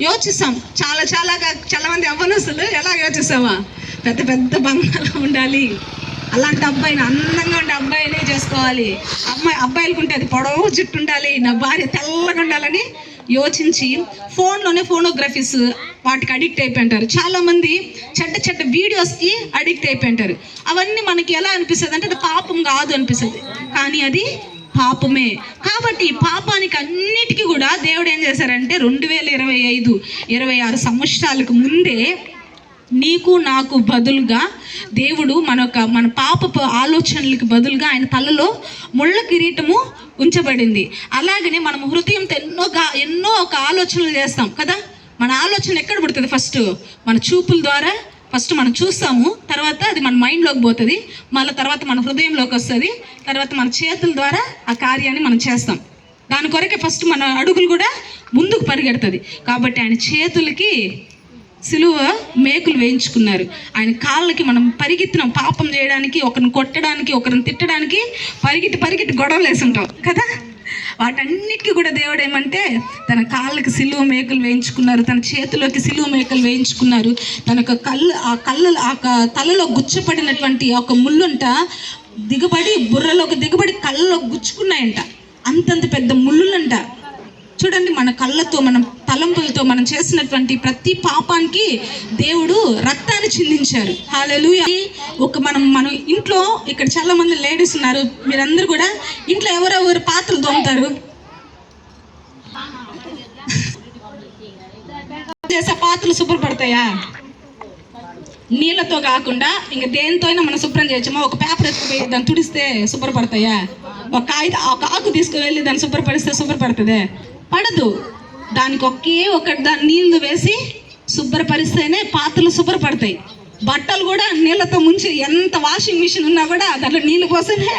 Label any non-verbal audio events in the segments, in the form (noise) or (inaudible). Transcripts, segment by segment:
యోచిస్తాం. చాలా చాలా చాలా మంది అవ్వనస్తులు ఎలా యోచిస్తావా పెద్ద పెద్ద బంగాళా ఉండాలి. అలాంటి అబ్బాయిని అందంగా ఉండే అబ్బాయిని చేసుకోవాలి. అమ్మాయి అబ్బాయిలకు ఉంటే అది పొడవు జుట్టు ఉండాలి నా భార్య తెల్లగా ఉండాలని యోచించి ఫోన్లోనే ఫోనోగ్రఫీస్ వాటికి అడిక్ట్ అయిపోయింటారు. చాలామంది చెడ్డ చెడ్డ వీడియోస్కి అడిక్ట్ అయిపోయింటారు. అవన్నీ మనకి ఎలా అనిపిస్తుంది అంటే అది పాపం కాదు అనిపిస్తుంది. కానీ అది పాపమే. కాబట్టి పాపానికి అన్నిటికీ కూడా దేవుడు ఏం చేశారంటే రెండు వేల ఇరవై ఐదు ఇరవై ఆరు సంవత్సరాలకు ముందే నీకు నాకు బదులుగా దేవుడు మన యొక్క మన పాప ఆలోచనలకు బదులుగా ఆయన తలలో ముళ్ళ కిరీటము ఉంచబడింది. అలాగనే మనం హృదయంతో ఎన్నో గా ఎన్నో ఒక ఆలోచనలు చేస్తాం కదా? మన ఆలోచన ఎక్కడ పుడుతుంది ఫస్ట్? మన చూపుల ద్వారా ఫస్ట్ మనం చూస్తాము తర్వాత అది మన మైండ్లోకి పోతుంది మళ్ళీ తర్వాత మన హృదయంలోకి వస్తుంది తర్వాత మన చేతుల ద్వారా ఆ కార్యాన్ని మనం చేస్తాం. దాని కొరకే ఫస్ట్ మన అడుగులు కూడా ముందుకు పరిగెడుతుంది. కాబట్టి ఆయన చేతులకి సిలువ మేకులు వేయించుకున్నారు. ఆయన కాళ్ళకి మనం పరిగెత్తినాం. పాపం చేయడానికి ఒకరిని కొట్టడానికి ఒకరిని తిట్టడానికి పరిగెత్తి పరిగెత్తి గొడవలు వేసుంటాం కదా? వాటన్నిటికీ కూడా దేవుడు ఏమంటే తన కాళ్ళకి సిలువ మేకలు వేయించుకున్నారు తన చేతిలోకి సిలువ మేకలు వేయించుకున్నారు. తన కళ్ళు ఆ కళ్ళ ఆ తలలో గుచ్చపడినటువంటి ఒక ముళ్ళుంట దిగబడి బుర్రలోకి దిగబడి కళ్ళలో గుచ్చుకున్నాయంట. అంతంత పెద్ద ముళ్ళులంట. చూడండి మన కళ్ళతో మన తలంపులతో మనం చేసినటువంటి ప్రతి పాపానికి దేవుడు రక్తాన్ని చిందించారు. హాలెలూయా ఒక మనం మనం ఇంట్లో ఇక్కడ చాలా మంది లేడీస్ ఉన్నారు. మీరందరూ కూడా ఇంట్లో ఎవరెవరు పాత్రలు తోముతారు (laughs) చేసే పాత్రలు శుభ్రపడతాయా? నీళ్ళతో కాకుండా ఇంకా దేనితో అయినా మనం శుభ్రం చేయొచ్చమా ఒక పేపర్ ఎత్తుకుపోయి దాన్ని తుడిస్తే శుభ్రపడతాయా? ఒక కాగిత ఒక ఆకు తీసుకువెళ్ళి దాన్ని శుభ్రపడిస్తే శుభ్రపడుతుంది? పడదు. దానికి ఒకే ఒక దాని నీళ్ళు వేసి శుభ్రపరిస్తేనే పాత్రలు శుభ్రపడతాయి. బట్టలు కూడా నీళ్ళతో ముంచి ఎంత వాషింగ్ మిషన్ ఉన్నా కూడా దాంట్లో నీళ్ళు పోస్తేనే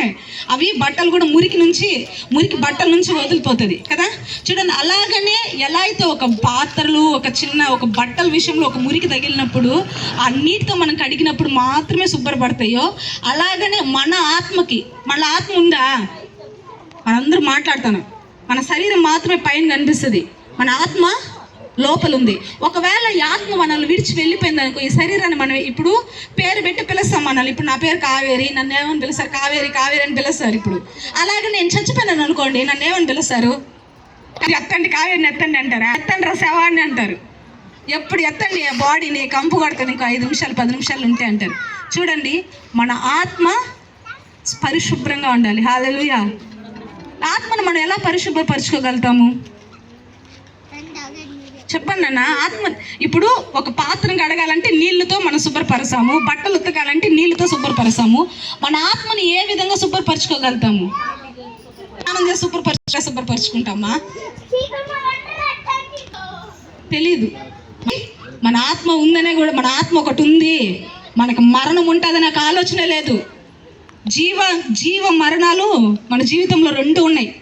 అవి బట్టలు కూడా మురికి నుంచి మురికి బట్టల నుంచి వదిలిపోతుంది కదా? చూడండి అలాగనే ఎలా అయితే ఒక పాత్రలు ఒక చిన్న ఒక బట్టల విషయంలో ఒక మురికి తగిలినప్పుడు ఆ నీటితో మనం కడిగినప్పుడు మాత్రమే శుభ్రపడతాయో అలాగనే మన ఆత్మకి మన ఆత్మ ఉందా? మనందరూ మాట్లాడుతాను మన శరీరం మాత్రమే పైన కనిపిస్తుంది. మన ఆత్మ లోపల ఉంది ఒకవేళ ఈ ఆత్మ మనల్ని విడిచి వెళ్ళిపోయింది అనుకో ఈ శరీరాన్ని మనం ఇప్పుడు పేరు పెట్టి పిలుస్తాం మనల్ని. ఇప్పుడు నా పేరు కావేరి నన్ను ఏమని పిలుస్తారు? కావేరి కావేరి అని పిలుస్తారు ఇప్పుడు. అలాగే నేను చచ్చిపోయినాను అనుకోండి నన్ను ఏమని పిలుస్తారు? ఎత్తండి కావేరిని ఎత్తండి అంటారా? ఎత్తండి రా శవాన్ని అంటారు. ఎప్పుడు ఎత్తండి ఆ బాడీని కంపు కొడతాను ఇంకో ఐదు నిమిషాలు పది నిమిషాలు ఉంటే అంటారు. చూడండి మన ఆత్మ పరిశుభ్రంగా ఉండాలి. హాలెలుయా ఆత్మను మనం ఎలా పరిశుభ్రపరచుకోగలుగుతాము? చెప్పండి అన్న ఆత్మ ఇప్పుడు ఒక పాత్రను కడగాలంటే నీళ్ళతో మనం శుభ్రపరచాము బట్టలు ఉతకాలంటే నీళ్ళతో శుభ్రపరచాము మన ఆత్మని ఏ విధంగా శుభ్రపరచుకోగలుగుతాము? శుభ్రపరచ శుభ్రపరచుకుంటామా? తెలీదు. మన ఆత్మ ఉందనే కూడా మన ఆత్మ ఒకటి ఉంది. మనకు మరణం ఉంటుందనే ఒక ఆలోచన లేదు. జీవ జీవ మరణాలు మన జీవితంలో రెండు ఉన్నాయి.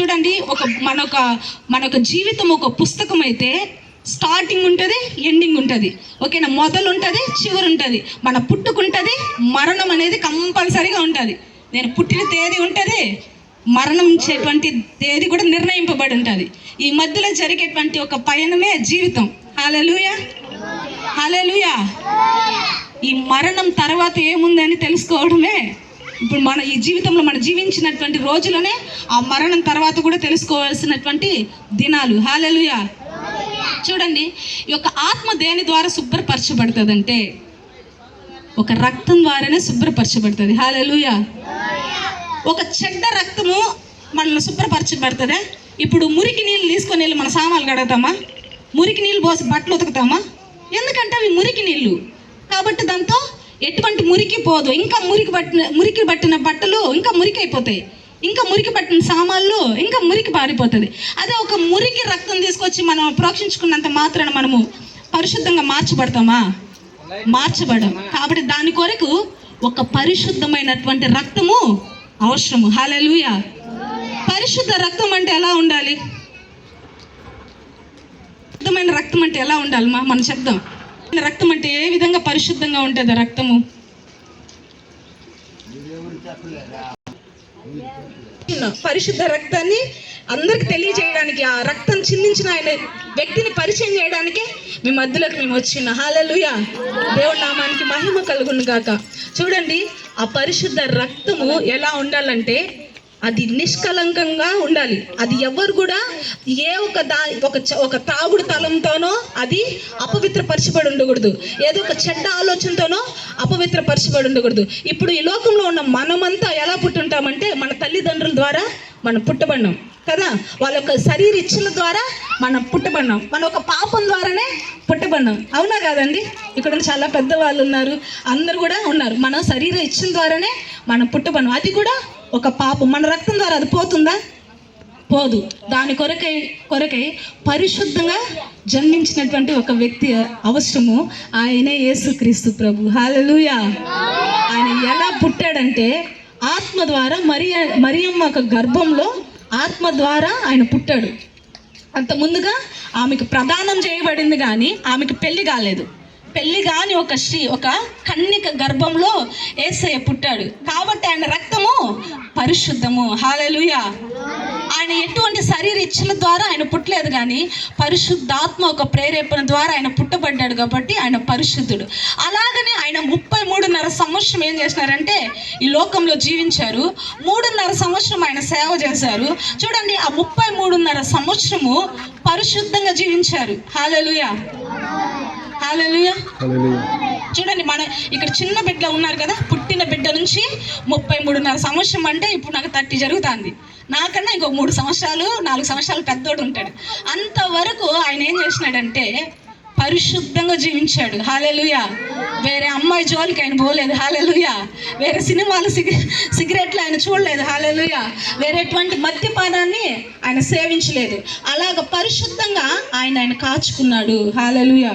చూడండి ఒక మన ఒక మన ఒక జీవితం ఒక పుస్తకం అయితే స్టార్టింగ్ ఉంటుంది ఎండింగ్ ఉంటుంది. ఓకేనా? మొదలు ఉంటుంది చివరి ఉంటుంది మన పుట్టుకుంటుంది మరణం అనేది కంపల్సరీగా ఉంటుంది. నేను పుట్టిన తేదీ ఉంటుంది మరణం చేటువంటి తేదీ కూడా నిర్ణయింపబడి ఉంటుంది. ఈ మధ్యలో జరిగేటువంటి ఒక పయనమే జీవితం. హాలెలుయా హాలెలుయా ఈ మరణం తర్వాత ఏముందని తెలుసుకోవడమే ఇప్పుడు మన ఈ జీవితంలో మనం జీవించినటువంటి రోజులనే ఆ మరణం తర్వాత కూడా తెలుసుకోవాల్సినటువంటి దినాలు. హాలెలుయా చూడండి ఈ యొక్క ఆత్మ దేని ద్వారా శుభ్రపరచబడుతుందంటే ఒక రక్తం ద్వారానే శుభ్రపరచబడుతుంది. హాలెలుయా ఒక చెడ్డ రక్తము మనల్ని శుభ్రపరచబడుతుందా? ఇప్పుడు మురికి నీళ్ళు తీసుకొని వెళ్ళి మన సామాన్లు కడతామా? మురికి నీళ్ళు పోసి బట్టలు ఉతుకుతామా? ఎందుకంటే అవి మురికి నీళ్ళు. కాబట్టి దాంతో ఎటువంటి మురికి పోదు. ఇంకా మురికి పట్టిన మురికి పట్టిన బట్టలు ఇంకా మురికి అయిపోతాయి ఇంకా మురికి పట్టిన సామాన్లు ఇంకా మురికి పారిపోతుంది. అదే ఒక మురికి రక్తం తీసుకొచ్చి మనం ప్రోక్షించుకున్నంత మాత్రాన మనము పరిశుద్ధంగా మార్చబడతామా? మార్చబడం. కాబట్టి దాని కొరకు ఒక పరిశుద్ధమైనటువంటి రక్తము అవసరము. హాలూయ పరిశుద్ధ రక్తం అంటే ఎలా ఉండాలి? పరిశుద్ధమైన రక్తం అంటే ఎలా ఉండాలి? మా మనం చెప్దాం. రక్తం అంటే ఏ విధంగా పరిశుద్ధంగా ఉంటుంది ఆ రక్తము? పరిశుద్ధ రక్తాన్ని అందరికి తెలియజేయడానికి ఆ రక్తం చిందించిన ఆయన వ్యక్తిని పరిచయం చేయడానికి మీ మధ్యలోకి మేము వచ్చిన. హాలలుయ దేవుడి నామానికి మహిమ కలుగును గాక. చూడండి ఆ పరిశుద్ధ రక్తము ఎలా ఉండాలంటే అది నిష్కలంకంగా ఉండాలి. అది ఎవరు కూడా ఏ ఒక దా ఒక ఒక తాగుడు తలంతోనో అది అపవిత్రపరచబడి ఉండకూడదు ఏదో ఒక చెడ్డ ఆలోచనతోనో అపవిత్రపరచబడి ఉండకూడదు ఇప్పుడు ఈ లోకంలో ఉన్న మనమంతా ఎలా పుట్టుంటామంటే మన తల్లిదండ్రుల ద్వారా మనం పుట్టబడినాం కదా? వాళ్ళ యొక్క శరీర ఇచ్చల ద్వారా మనం పుట్టబడినాం మన ఒక పాపం ద్వారానే పుట్టబడినాం అవునా కాదండి? ఇక్కడ చాలా పెద్ద వాళ్ళు ఉన్నారు. అందరు కూడా ఉన్నారు. మన శరీర ఇచ్చల ద్వారానే మనం పుట్టబడినాం అది కూడా ఒక పాపం. మన రక్తం ద్వారా అది పోతుందా? పోదు. దాని కొరకై కొరకై పరిశుద్ధంగా జన్మించినటువంటి ఒక వ్యక్తి అవసరము ఆయనే యేసుక్రీస్తు ప్రభు. హాలలుయా ఆయన ఎలా పుట్టాడంటే ఆత్మ ద్వారా మరియ మరియమ్మ ఒక గర్భంలో ఆత్మ ద్వారా ఆయన పుట్టాడు. అంత ముందుగా ఆమెకు ప్రదానం చేయబడింది కానీ ఆమెకు పెళ్ళి కాలేదు. పెళ్ళి కాని ఒక స్త్రీ ఒక కన్నిక గర్భంలో ఏసయ్య పుట్టాడు. కాబట్టి ఆయన రక్తము పరిశుద్ధము. హాలలుయ ఆయన ఎటువంటి శరీర ఇచ్చల ద్వారా ఆయన పుట్టలేదు కానీ పరిశుద్ధాత్మ ఒక ప్రేరేపణ ద్వారా ఆయన పుట్టబడ్డాడు కాబట్టి ఆయన పరిశుద్ధుడు. అలాగనే ఆయన ముప్పై మూడున్నర సంవత్సరం ఏం చేసినారంటే ఈ లోకంలో జీవించారు. మూడున్నర సంవత్సరం ఆయన సేవ చేశారు. చూడండి ఆ ముప్పై మూడున్నర సంవత్సరము పరిశుద్ధంగా జీవించారు. హాలలుయ చూడండి మన ఇక్కడ చిన్న బిడ్డ ఉన్నారు కదా పుట్టిన బిడ్డ నుంచి ముప్పై మూడున్నర సంవత్సరం అంటే ఇప్పుడు నాకు థర్టీ జరుగుతుంది. నాకన్నా ఇంకో మూడు సంవత్సరాలు నాలుగు సంవత్సరాలు పెద్దోడు ఉంటాడు. అంతవరకు ఆయన ఏం చేసినాడంటే పరిశుద్ధంగా జీవించాడు. హాలెలుయ వేరే అమ్మాయి జోలికి ఆయన పోలేదు. హాలెలుయ వేరే సినిమాలు సిగ సిగరెట్లు ఆయన చూడలేదు. హాలెలుయ వేరేటువంటి మద్యపానాన్ని ఆయన సేవించలేదు. అలాగ పరిశుద్ధంగా ఆయన ఆయన కాచుకున్నాడు. హాలెలుయ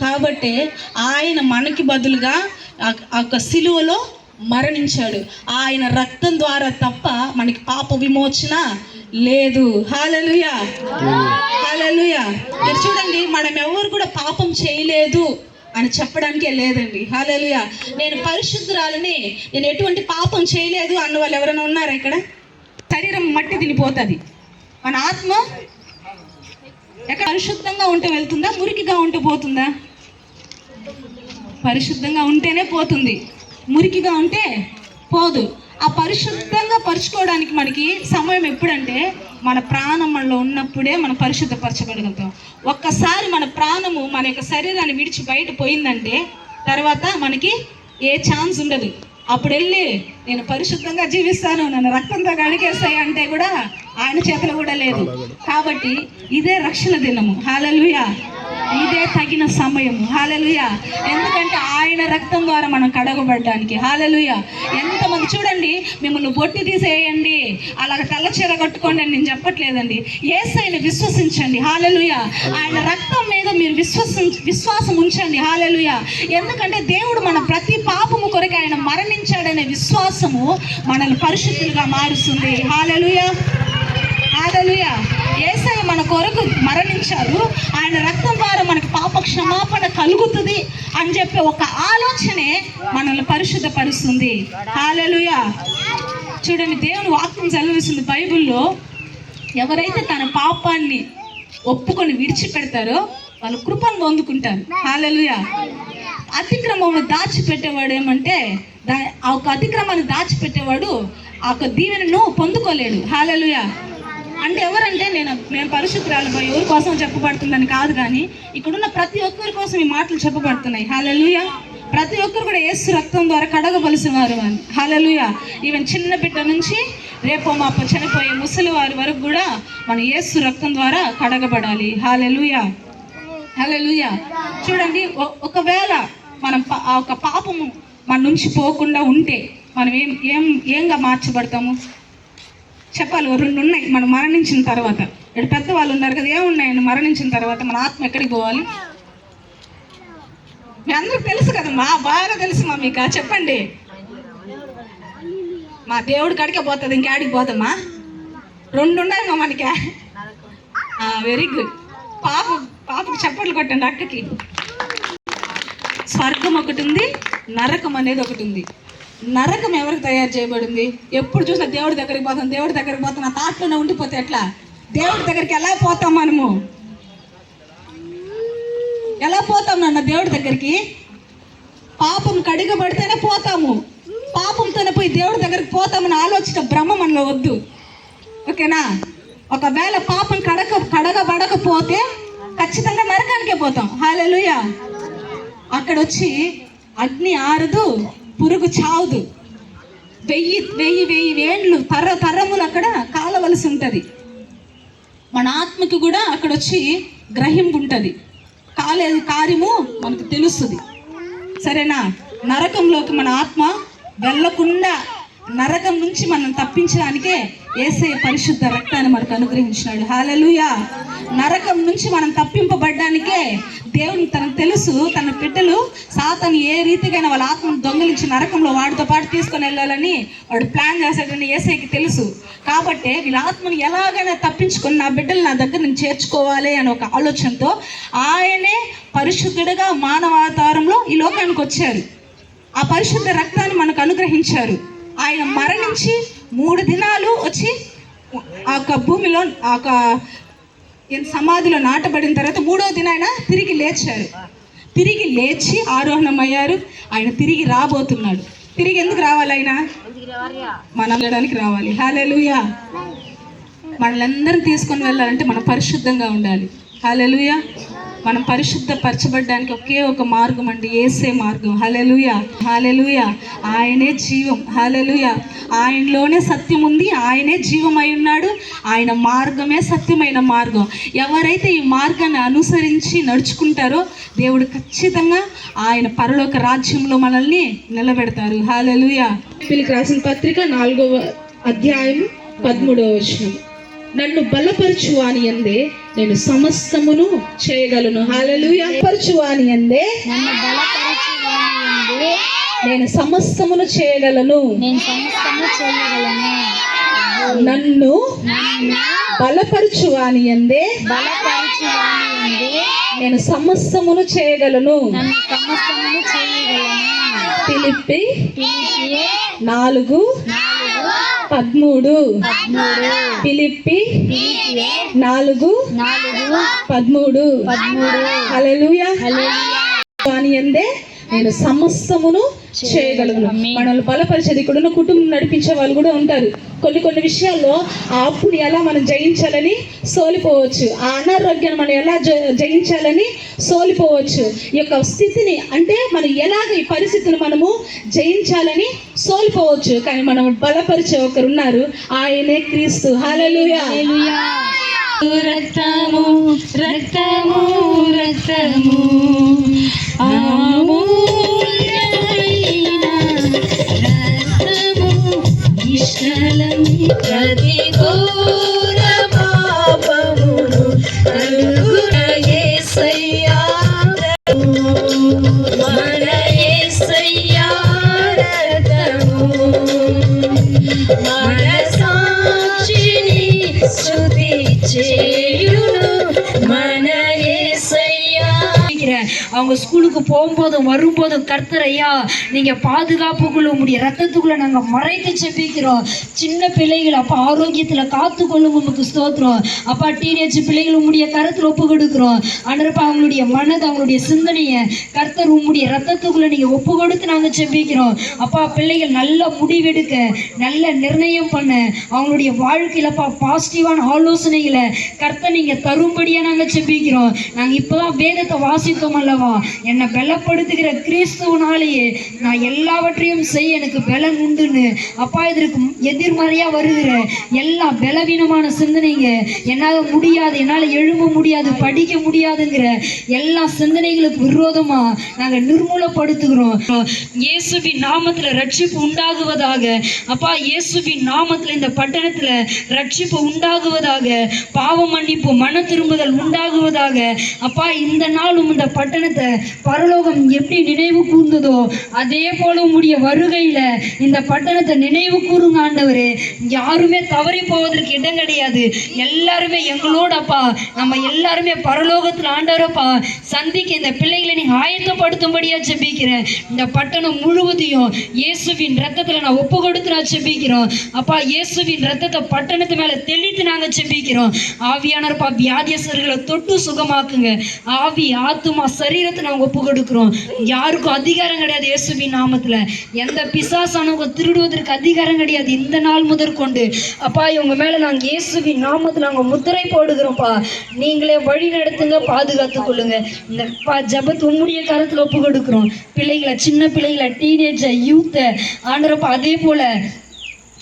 కాబట్టి ఆయన మనకి బదులుగా ఆ- సిలువలో మరణించాడు. ఆయన రక్తం ద్వారా తప్ప మనకి పాప విమోచన లేదు. హాలలుయా హాలలుయా మీరు చూడండి మనం ఎవరు కూడా పాపం చేయలేదు అని చెప్పడానికే లేదండి. హాలలుయా నేను పరిశుద్ధురాలని నేను ఎటువంటి పాపం చేయలేదు అన్న వాళ్ళు ఎవరైనా ఉన్నారా ఇక్కడ? శరీరం మట్టి తినిపోతుంది. మన ఆత్మ ఎక్కడ పరిశుద్ధంగా ఉంటే వెళ్తుందా? మురికిగా ఉంటే పోతుందా? పరిశుద్ధంగా ఉంటేనే పోతుంది. మురికిగా ఉంటే పోదు. ఆ పరిశుద్ధంగా పరుచుకోవడానికి మనకి సమయం ఎప్పుడంటే మన ప్రాణం మనలో ఉన్నప్పుడే మనం పరిశుద్ధపరచగలుగుతాం. ఒక్కసారి మన ప్రాణము మన యొక్క శరీరాన్ని విడిచి బయట పోయిందంటే తర్వాత మనకి ఏ ఛాన్స్ ఉండదు. అప్పుడు వెళ్ళి నేను పరిశుద్ధంగా జీవిస్తాను నన్ను రక్తంతో కడిగేస్తాయి అంటే కూడా ఆయన చేతిలో కూడా లేదు. కాబట్టి ఇదే రక్షణ దినము. హాలలుయా ఇదే తగిన సమయం. హాలలుయ ఎందుకంటే ఆయన రక్తం ద్వారా మనం కడగబడడానికి హాలలుయ ఎంతమంది చూడండి మిమ్మల్ని బొట్టి తీసేయండి. అలాగ తెల్ల చీర కట్టుకోండి అని నేను చెప్పట్లేదండి. ఏసైని విశ్వసించండి. హాలలుయ ఆయన రక్తం మీద మీరు విశ్వసించ విశ్వాసం ఉంచండి. హాలలుయ ఎందుకంటే దేవుడు మన ప్రతి పాపము కొరకు ఆయన మరణించాడనే విశ్వాసము మనల్ని పరిశుద్ధులుగా మారుస్తుంది. హాలలుయ హాలలుయ ఏసై మన కొరకు మరణించారు. ఆయన రక్తం ద్వారా మనకు పాప క్షమాపణ కలుగుతుంది అని చెప్పే ఒక ఆలోచనే మనల్ని పరిశుద్ధపరుస్తుంది. హాలలుయ చూడండి దేవుని వాక్యం చదివిస్తుంది బైబిల్లో. ఎవరైతే తన పాపాన్ని ఒప్పుకొని విడిచిపెడతారో వాళ్ళు కృపను పొందుకుంటారు హాలలుయ అతిక్రమము దాచిపెట్టేవాడు ఏమంటే దా ఆ ఒక అతిక్రమాన్ని దాచిపెట్టేవాడు ఆ యొక్క దీవెనను పొందుకోలేడు. హాలలుయ అంటే ఎవరంటే నేను నేను పరిశుద్ధురాలు పోయి ఎవరి కోసం చెప్పబడుతుందని కాదు కానీ ఇక్కడున్న ప్రతి ఒక్కరి కోసం ఈ మాటలు చెప్పబడుతున్నాయి. హాలలుయ ప్రతి ఒక్కరు కూడా యేసు రక్తం ద్వారా కడగవలసినారు అని. హాలలుయ ఈవెన్ చిన్న బిడ్డ నుంచి రేపో మాపో చనిపోయే ముసలి వారి వరకు కూడా మన ఏసు రక్తం ద్వారా కడగబడాలి. హాలలుయ హల్లెలూయ చూడండి ఒకవేళ మనం పా- ఆ ఒక పాపము మన నుంచి పోకుండా ఉంటే మనం ఏం ఏం ఏంగా మార్చబడతాము? చెప్పాలి. రెండు ఉన్నాయి. మనం మరణించిన తర్వాత. ఇక్కడ పెద్ద వాళ్ళు ఉన్నారు కదా ఏమున్నాయండి మరణించిన తర్వాత మన ఆత్మ ఎక్కడికి పోవాలి? మీ అందరికి తెలుసు కదమ్మా బాగా తెలుసు మా మీకు. చెప్పండి. మా దేవుడి కాడికే పోతుంది ఇంకాడికి పోతామా రెండు ఉన్నాయి మా మనకి. వెరీ గుడ్ పాప పాపకు చప్పట్లు కొట్టండి అక్కకి. స్వర్గం ఒకటి ఉంది నరకం అనేది ఒకటి ఉంది. నరకం ఎవరికి తయారు చేయబడింది? ఎప్పుడు చూసినా దేవుడి దగ్గరికి పోతాం దేవుడి దగ్గరికి పోతాం నా తాట్లోనే ఉండిపోతే ఎట్లా? దేవుడి దగ్గరికి ఎలా పోతాం మనము? ఎలా పోతాం నాన్న దేవుడి దగ్గరికి? పాపం కడిగబడితేనే పోతాము. పాపంతోనే పోయి దేవుడి దగ్గరికి పోతామని ఆలోచన భ్రమ మనలో వద్దు. ఓకేనా? ఒకవేళ పాపం కడక కడగబడకపోతే ఖచ్చితంగా నరకానికే పోతాం. హాలెలుయా అక్కడ వచ్చి అగ్ని ఆరదు. పురుగు చావదు. వెయ్యి వెయ్యి వెయ్యి వేండ్లు తర తరములు అక్కడ కాలవలసి ఉంటుంది. మన ఆత్మకి కూడా అక్కడ వచ్చి గ్రహింపు ఉంటుంది కాలేదు కార్యము మనకు తెలుస్తుంది. సరేనా? నరకంలోకి మన ఆత్మ వెళ్ళకుండా నరకం నుంచి మనం తప్పించడానికే ఏసే పరిశుద్ధ రక్తాన్ని మనకు అనుగ్రహించినాడు. హాలలుయా నరకం నుంచి మనం తప్పింపబడ్డానికే దేవుని తనకు తెలుసు తన బిడ్డలు సాతను ఏ రీతికైనా వాళ్ళ ఆత్మను దొంగిలించి నరకంలో వాడితో పాటు తీసుకొని వెళ్ళాలని వాడు ప్లాన్ చేశాడని ఏసైకి తెలుసు. కాబట్టి వీళ్ళ ఆత్మను ఎలాగైనా తప్పించుకొని నా బిడ్డలు నా దగ్గర నుంచి చేర్చుకోవాలి అనే ఒక ఆలోచనతో ఆయనే పరిశుద్ధుడిగా మానవావతారంలో ఈ లోకానికి వచ్చారు. ఆ పరిశుద్ధ రక్తాన్ని మనకు అనుగ్రహించారు. ఆయన మరణించి మూడు దినాలు వచ్చి ఆ యొక్క భూమిలో ఆ యొక్క సమాధిలో నాటబడిన తర్వాత మూడో దిన ఆయన తిరిగి లేచారు. తిరిగి లేచి ఆరోహణం అయ్యారు ఆయన తిరిగి రాబోతున్నాడు. తిరిగి ఎందుకు రావాలి ఆయన? మనం వెళ్ళడానికి రావాలి హాలెలుయా మనలందరం తీసుకొని వెళ్ళాలంటే మనం పరిశుద్ధంగా ఉండాలి. హాలెలుయా మనం పరిశుద్ధపరచబడ్డానికి ఒకే ఒక మార్గం అండి ఏసే మార్గం. హలెలుయ హాలెలుయ ఆయనే జీవం హలెలుయ ఆయనలోనే సత్యం ఉంది ఆయనే జీవమై ఉన్నాడు. ఆయన మార్గమే సత్యమైన మార్గం. ఎవరైతే ఈ మార్గాన్ని అనుసరించి నడుచుకుంటారో దేవుడు ఖచ్చితంగా ఆయన పరలోక రాజ్యంలో మనల్ని నిలబెడతారు. హాలెలుయ పిలికి రాసిన పత్రిక నాలుగవ అధ్యాయం పదమూడవ వచనం. నన్ను బలపరచు అని అందే నేను సమస్తమును చేయగలను. హాలెలూయా పరచు అని అందే నేను సమస్తమును చేయగలను. నేను సమస్తము చేయగలను. నన్ను బలపరచు అని అందే నేను సమస్తమును చేయగలను. సమస్తమును చేయగలను. పిలిపి నాలుగు పదమూడు. పిలిపి నాలుగు. పదమూడు. పదమూడు. హల్లెలూయా. అని అందే నేను సమస్తమును చేయగలను. మనల్ని బలపరిచేది ఇక్కడ ఉన్న కుటుంబం నడిపించే వాళ్ళు కూడా ఉంటారు. కొన్ని కొన్ని విషయాల్లో ఆ అప్పుని ఎలా మనం జయించాలని సోలిపోవచ్చు. ఆ అనారోగ్యాన్ని మనం ఎలా జయించాలని సోలిపోవచ్చు. ఈ యొక్క స్థితిని అంటే మనం ఎలాగ ఈ పరిస్థితిని మనము జయించాలని సోలిపోవచ్చు. కానీ మనం బలపరిచే ఒకరు ఉన్నారు. ఆయనే క్రీస్తు. హాలలుయా రక్తము రక్తము రక్తము. సాక్షిని శృతి చేయును. మన அவங்க ஸ்கூலுக்கு போகும்போதும் வரும்போதும் கர்த்தர் ஐயா நீங்க பாதுகாப்புக்குள்ள உங்களுடைய ரத்தத்துக்குள்ள நாங்க மறைத்து செப்பிக்கிறோம் சின்ன பிள்ளைகள் அப்பா ஆரோக்கியத்துல காத்து கொள்ளும் உங்களுக்கு ஸ்தோத்திரம். அப்பா டீனேஜ் பிள்ளைகள் உங்களுடைய கருத்தில் ஒப்பு கொடுக்குறோம். அன்றப்பா அவங்களுடைய மனது அவங்களுடைய சிந்தனையை கர்த்தர் உங்களுடைய ரத்தத்துக்குள்ள நீங்க ஒப்பு கொடுத்து நாங்க செப்பிக்கிறோம் அப்பா பிள்ளைகள் நல்ல முடிவெடுக்க நல்ல நிர்ணயம் பண்ண அவங்களுடைய வாழ்க்கையிலப்பா பாசிட்டிவான ஆலோசனைகளை கர்த்தர் நீங்க தரும்படியா நாங்க செப்பிக்கிறோம் நாங்க இப்பதான் வேதத்தை வாசித்தோம் அல்லவா? என்னை பலப்படுத்துகிற கிறிஸ்துவனாலேயே நான் எல்லாவற்றையும் செய்ய எனக்கு பலன் உண்டுன்னு அப்பா இதற்கு எதிர்மறையா வருகிற எல்லா பலவீனமான சிந்தனைங்க என்னால் முடியாது என்னால எழும்ப முடியாது படிக்க முடியாதுங்கிற எல்லா சிந்தனைகளுக்கு விரோதமா நாங்க நிர்மூலப்படுத்துகிறோம். இயேசுவின் நாமத்துல ரட்சிப்பு உண்டாகுவதாக அப்பா இயேசுவின் நாமத்துல இந்த பட்டணத்துல ரட்சிப்பு உண்டாகுவதாக பாவ மன்னிப்பு மன திரும்புதல் உண்டாகுவதாக அப்பா இந்த நாளும் இந்த பட்டணத்துல பட்டணத்தை பரலோகம் எப்படி நினைவு கூர்ந்ததோ அதே போல உம்முடைய வருகையில இந்த பட்டணத்தை நினைவு கூறுங்க ஆண்டவரே. யாருமே தவறி போவதற்கு இடம் கிடையாது. எல்லாருமே எங்களோடப்பா நம்ம எல்லாருமே பரலோகத்தில் ஆண்டவரப்பா சந்திக்க இந்த பிள்ளைகளை நீ ஆயத்தப்படுத்தும்படியா செபிக்கிறேன் இந்த பட்டணம் முழுவதையும் இயேசுவின் ரத்தத்துல நான் ஒப்பு கொடுத்து நான் செபிக்கிறோம் அப்பா இயேசுவின் ரத்தத்தை பட்டணத்து மேல தெளித்து நாங்க செபிக்கிறோம் ஆவியானப்பா வியாதியஸ்தர்களை தொட்டு சுகமாக்குங்க. ஆவி ஆத்துமா சரீரத்தை நாங்க ஒப்பு கொடுக்குறோம் யாருக்கும் அதிகாரம் கிடையாது இயேசுவின் நாமத்துல. எந்த பிசாசானவங்க திருடுவதற்கு அதிகாரம் கிடையாது இந்த நாள் முதற்கொண்டு. அப்பா இவங்க மேல நாங்க இயேசுவின் நாமத்துல நாங்கள் முத்திரை போடுகிறோம்ப்பா. நீங்களே வழி நடத்துங்க பாதுகாத்து கொள்ளுங்க. இந்த பா ஜபத்து உம்முடைய கருத்தில் ஒப்பு கொடுக்குறோம் பிள்ளைகளை சின்ன பிள்ளைகளை டீனேஜர் யூத்தை ஆண்டரப்பா அதே போல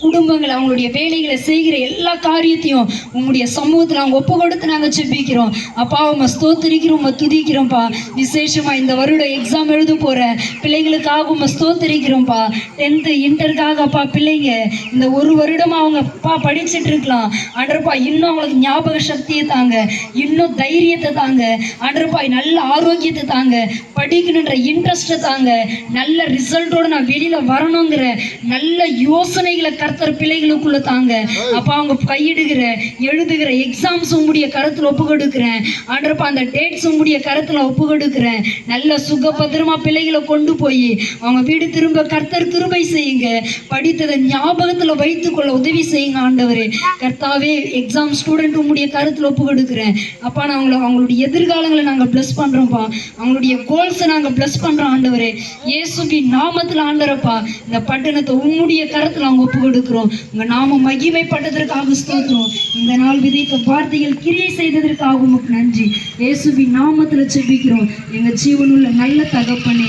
குடும்பங்கள் அவங்களுடைய வேலைகளை செய்கிற எல்லா காரியத்தையும் உங்களுடைய சமூகத்தில் அவங்க ஒப்பு கொடுத்து நாங்கள் செப்பிக்கிறோம் அப்பா உங்க ஸ்தோத்தரிக்கிறோம் உங்க துதிக்கிறோம்ப்பா. விசேஷமா இந்த வருடம் எக்ஸாம் எழுத போகிற பிள்ளைகளுக்காக உங்க ஸ்தோத்தரிக்கிறோம்ப்பா. டென்த்து இன்டருக்காக அப்பா பிள்ளைங்க இந்த ஒரு வருடமாக அவங்க அப்பா படிச்சுட்டு இருக்கலாம். ஆண்டர்ப்பா இன்னும் அவங்களுக்கு ஞாபக சக்தியை தாங்க. இன்னும் தைரியத்தை தாங்க. ஆண்டர்ப்பா நல்ல ஆரோக்கியத்தை தாங்க. படிக்கணுன்ற இன்ட்ரெஸ்ட்டை தாங்க. நல்ல ரிசல்ட்டோட நான் வெளியில் வரணுங்கிற நல்ல யோசனைகளை கர்த்தர் பிள்ளைகளுக்குள்ள தாங்க. அப்பா அவங்க கையிடுகிற எழுதுகிற எக்ஸாம்ஸ் உங்களுடைய கருத்துல ஒப்பு கொடுக்குறேன் ஆண்டப்பா அந்த டேட்ஸ் உங்களுடைய கருத்துல ஒப்பு கொடுக்குறேன் நல்ல சுகபத்திரமா பிள்ளைகளை கொண்டு போய் அவங்க வீடு திரும்ப கர்த்தர் கிருபை செய்யுங்க. படித்ததை ஞாபகத்துல வைத்துக்கொள்ள உதவி செய்யுங்க ஆண்டவரே. கர்த்தாவே எக்ஸாம் ஸ்டூடெண்ட் உங்களுடைய கருத்துல ஒப்பு கொடுக்குறேன் அப்பா நான் அவங்கள அவங்களுடைய எதிர்காலங்களை நாங்க ப்ளஸ் பண்றோம்ப்பா. அவங்களுடைய கோல்ஸை நாங்க ப்ளஸ் பண்றோம் ஆண்டவரே. ஏசுபி நாமத்துல ஆண்டரப்பா இந்த பட்டணத்தை உம்முடைய கருத்துல அவங்க ஒப்பு கொடுக்கிறோம். உங்க நாம மகிமைப்பட்டதற்காக ஸ்தோத்திரம். இந்த நாள் விதைத்த வார்த்தைகள் கிரியை செய்ததற்காக உமக்கு நன்றி. இயேசுவின் நாமத்துல செபிக்கிறோம். எங்க ஜீவனுள்ள நல்ல தகப்பனே.